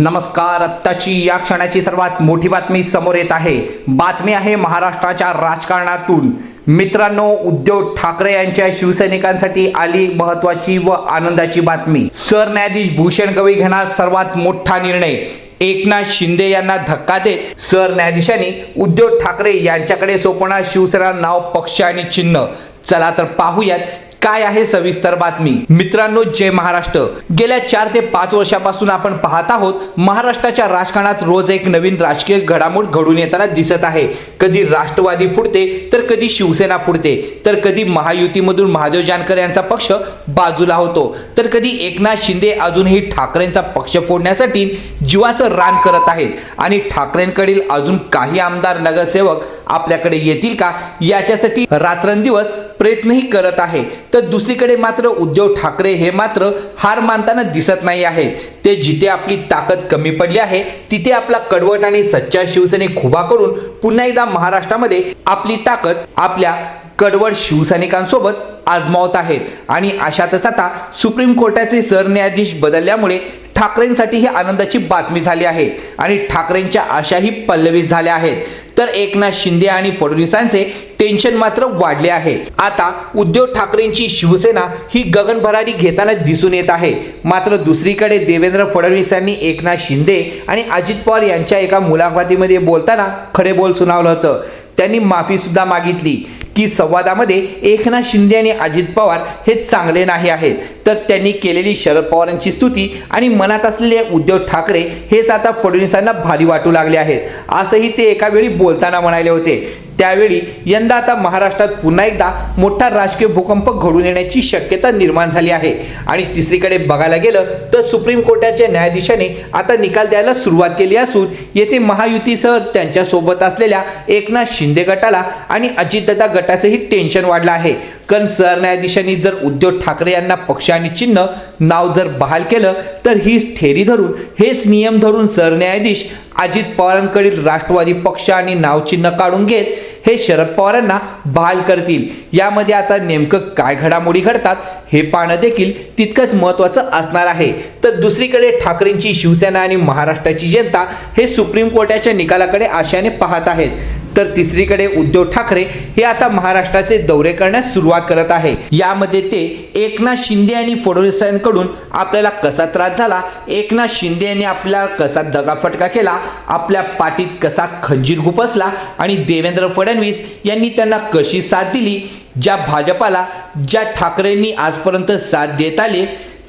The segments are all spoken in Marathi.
नमस्कार आत्ताची या क्षणाची सर्वात मोठी बातमी समोर येत आहे. बातमी आहे महाराष्ट्राच्या राजकारणातून. मित्रांनो उद्धव ठाकरे यांच्या शिवसैनिकांसाठी आली महत्वाची व आनंदाची बातमी. सरन्यायाधीश भूषण गवई घेणार सर्वात मोठा निर्णय. एकनाथ शिंदे यांना धक्का देत सरन्यायाधीशांनी उद्धव ठाकरे यांच्याकडे सोपवणार शिवसेना नाव पक्ष आणि चिन्ह. चला तर पाहूयात काय आहे सविस्तर बातमी? मित्रांनो जय महाराष्ट्र. गेल्या चार ते पाच वर्षापासून आपण पाहत आहोत महाराष्ट्राच्या राजकारणात रोज एक नवीन राजकीय घडामोड घडून येताना दिसत आहे. कधी राष्ट्रवादी फुटते तर कधी शिवसेना फुटते तर कधी महायुतीमधून महादेव जानकर यांचा पक्ष बाजूला होतो तर कधी एकनाथ शिंदे अजूनही ठाकरेंचा पक्ष फोडण्यासाठी जीवाचं रान करत आहेत आणि ठाकरेंकडील अजून काही आमदार नगरसेवक आपल्याकडे येतील का? याच्यासाठी रात्रंदिवस प्रयत्नही करत आहे. तर दुसरीकडे मात्र उद्धव ठाकरे हे मात्र हार मानताना दिसत नाही आहे. ते जिथे आपली ताकद कमी पडली आहे तिथे आपला कडवट आणि सच्चा शिवसेनेक उभा करून पुन्हा एकदा महाराष्ट्रामध्ये आपली ताकद आपल्या कडवट शिवसैनिकांसोबत आजमावत आहेत. आणि अशातच आता सुप्रीम कोर्टाचे सरन्यायाधीश बदलल्यामुळे ठाकरेंसाठी ही आनंदाची बातमी झाली आहे. आणि ठाकरेंच्या आशाही पल्लवित झाल्या आहेत. तर एकनाथ शिंदे आणि फडणवीसांचे टेन्शन मात्र वाढले आहे. आता उद्धव ठाकरेंची शिवसेना ही गगनभरारी घेताना दिसून येत आहे. मात्र दुसरीकडे देवेंद्र फडणवीस यांनी एकनाथ शिंदे आणि अजित पवार यांच्या एका मुलाखतीमध्ये बोलताना खडे बोल सुनावलं होतं. त्यांनी माफी सुद्धा मागितली. की संवादामध्ये एकनाथ शिंदे आणि अजित पवार हे चांगले नाही आहेत. तर त्यांनी केलेली शरद पवारांची स्तुती आणि मनात असलेले उद्धव ठाकरे हेच आता फडणवीसांना भारी वाटू लागले आहेत. असंही ते एका वेळी बोलताना म्हणाले होते. त्यावेळी यंदा आता महाराष्ट्रात पुन्हा एकदा मोठा राजकीय भूकंप घडून येण्याची शक्यता निर्माण झाली आहे. आणि तिसरीकडे बघायला गेलं तर सुप्रीम कोर्टाच्या न्यायाधीशाने आता निकाल द्यायला सुरुवात केली असून येथे महायुतीसह त्यांच्यासोबत असलेल्या एकनाथ शिंदे गटाला आणि अजितदादा गटाचंही टेन्शन वाढलं आहे. कारण सरन्यायाधीशांनी जर उद्धव ठाकरे यांना पक्ष आणि चिन्ह नाव जर बहाल केलं तर हीच थेरी धरून हेच नियम धरून सरन्यायाधीश अजित पवारांकडील राष्ट्रवादी पक्ष आणि नावचिन्ह काढून घेत हे शरद पवारांना बहाल करतील. यामध्ये आता नेमकं काय घडामोडी घडतात हे पाहणं देखील तितकंच महत्त्वाचं असणार आहे. तर दुसरीकडे ठाकरेंची शिवसेना आणि महाराष्ट्राची जनता हे सुप्रीम कोर्टाच्या निकालाकडे आशाने पाहत आहेत. तर तिसरीकडे उद्धव ठाकरे हे आता महाराष्ट्राचे दौरे करण्यास सुरुवात करत आहे. यामध्ये ते एकनाथ शिंदे आणि फडणवीसांकडून आपल्याला कसा त्रास झाला एकनाथ शिंदे यांनी आपला कसा दगाफटका केला आपल्या पाठीत कसा खंजीर खुपसला आणि देवेंद्र फडणवीस यांनी त्यांना कशी साथ दिली ज्या भाजपाला ज्या ठाकरेंनी आजपर्यंत साथ देत आले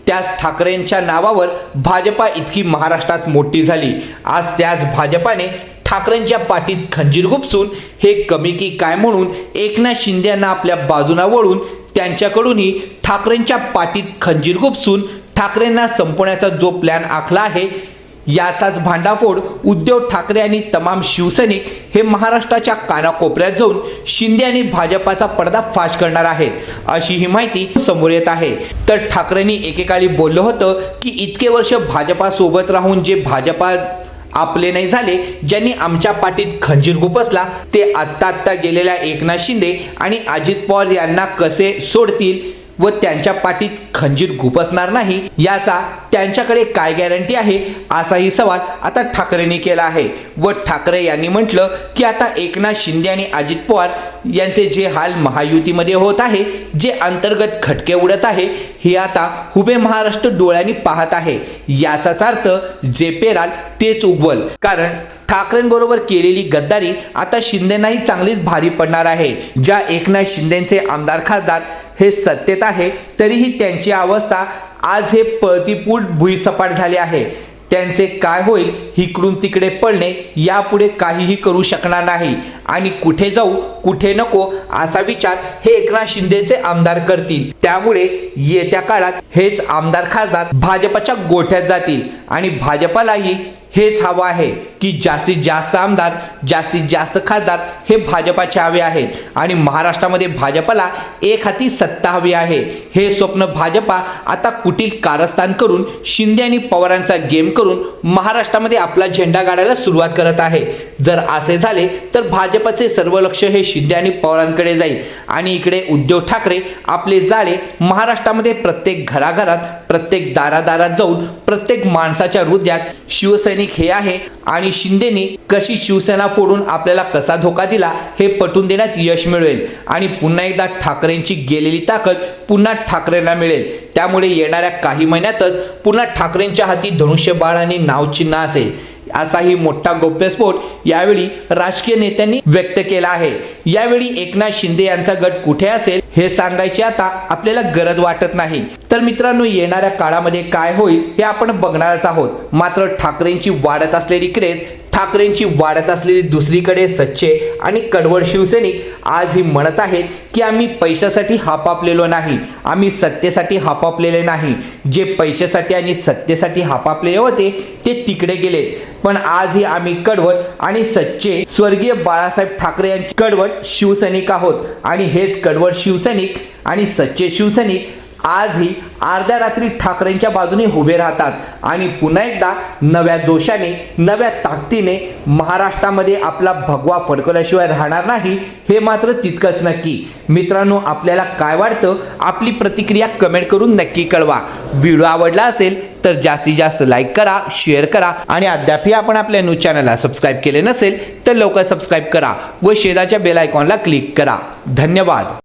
त्याच ठाकरेंच्या नावावर भाजपा इतकी महाराष्ट्रात मोठी झाली. आज त्याच भाजपाने ठाकरेंच्या पाठीत खंजीर गुपसून हे कमी की काय म्हणून एकनाथ शिंदे यांना आपल्या बाजूला वळून त्यांच्याकडूनही ठाकरेंच्या पाठीत खंजीर गुपसून ठाकरेंना संपवण्याचा जो प्लॅन आखला आहे याचाच भांडाफोड उद्धव ठाकरे आणि तमाम शिवसैनिक हे महाराष्ट्राच्या कानाकोपऱ्यात जाऊन शिंदे आणि भाजपाचा पडदा फाश करणार आहेत अशी ही माहिती समोर येत आहे. तर ठाकरेंनी एकेकाळी बोललं होतं की इतके वर्ष भाजपासोबत राहून जे भाजपा आपले नाही झाले ज्यांनी आमच्या पाठीत खंजीर गुपसला ते आत्ता आत्ता गेलेल्या एकनाथ शिंदे आणि अजित पवार यांना कसे सोडतील व त्यांच्या पाठीत खंजीर गुपसणार नाही याचा त्यांच्याकडे काय गॅरंटी आहे असाही सवाल आता ठाकरेंनी केला आहे. व ठाकरे यांनी म्हटलं की आता एकनाथ शिंदे आणि अजित पवार यांचे जे हाल महायुतीमध्ये होत आहे जे अंतर्गत खटके उडत आहे हे आता हुबे महाराष्ट्र डोळ्यांनी पाहत आहे. याचाच अर्थ जे पेराल तेच उगवल. कारण ठाकरेंबरोबर केलेली गद्दारी आता शिंदेनाही चांगलीच भारी पडणार आहे. ज्या एकनाथ शिंदेचे आमदार खासदार हे सत्तेत आहे तरीही त्यांची अवस्था आज हे पळतीपूट भुईसपाट झाले आहे. त्यांचे काय होईल इकडून तिकडे पडणे यापुढे काहीही करू शकणार नाही. आणि कुठे जाऊ कुठे नको असा विचार हे एकनाथ शिंदेचे आमदार करतील. त्यामुळे येत्या काळात हेच आमदार खासदार भाजपच्या गोठ्यात जातील. आणि भाजपालाही हेच हवं आहे की जास्तीत जास्त आमदार जास्तीत जास्त खासदार हे भाजपाचे हवे आहेत. आणि महाराष्ट्रामध्ये भाजपाला एक हाती सत्ता हवी आहे. हे स्वप्न भाजपा आता कुटील कारस्थान करून शिंदे आणि पवारांचा गेम करून महाराष्ट्रामध्ये आपला झेंडा गाडायला सुरुवात करत आहे. जर असे झाले तर भाजपचे सर्व लक्ष हे शिंदे आणि पवारांकडे जाईल. आणि इकडे उद्धव ठाकरे आपले जाळे महाराष्ट्रामध्ये प्रत्येक घराघरात प्रत्येक दारादारात जाऊन प्रत्येक माणसाच्या हृदयात शिवसैनिक हे आहे आणि शिंदेनी कशी शिवसेना फोडून आपल्याला कसा धोका दिला हे पटवून देण्यात यश मिळवेल. आणि पुन्हा एकदा ठाकरेंची गेलेली ताकद पुन्हा ठाकरेंना मिळेल. त्यामुळे येणाऱ्या काही महिन्यातच पुन्हा ठाकरेंच्या हाती धनुष्यबाळ आणि नावचिन्ह असेल. असाही मोठा गौप्यस्फोट यावेळी राजकीय नेत्यांनी व्यक्त केला आहे. यावेळी एकनाथ शिंदे यांचा गट कुठे असेल हे सांगायची आता आपल्याला गरज वाटत नाही. तर मित्रांनो येणाऱ्या काळामध्ये काय होईल हे आपण बघणारच आहोत. मात्र ठाकरेंची वाढत असलेली क्रेज ठाकरेंची वाढत असलेली दुसरीकडे सच्चे आणि कडवड शिवसैनिक आजही म्हणत आहेत की आम्ही पैशासाठी हापापलेलो नाही. आम्ही सत्तेसाठी हापापलेले नाही. जे पैशासाठी आणि सत्तेसाठी हापापलेले होते ते तिकडे गेले पण आजही आम्ही कडवट आणि सच्चे स्वर्गीय बाळासाहेब ठाकरे यांचे कडवट शिवसैनिक आहोत. आणि हेच कडवट शिवसैनिक आणि सच्चे शिवसैनिक आजही अर्ध्या रात्री ठाकरेंच्या बाजूने उभे राहतात. आणि पुन्हा एकदा नव्या जोशाने नव्या ताकदीने महाराष्ट्रामध्ये आपला भगवा फडकवल्याशिवाय राहणार नाही हे मात्र तितकंच नक्की. मित्रांनो आपल्याला काय वाटतं? आपली प्रतिक्रिया कमेंट करून नक्की कळवा. व्हिडिओ आवडला असेल तर जास्तीत जास्त लाईक करा शेअर करा आणि अद्यापही आपण आपल्या न्यूज चॅनलला सबस्क्राईब केले नसेल तर लवकर सबस्क्राईब करा व शेजाच्या बेल आयकॉनला क्लिक करा. धन्यवाद.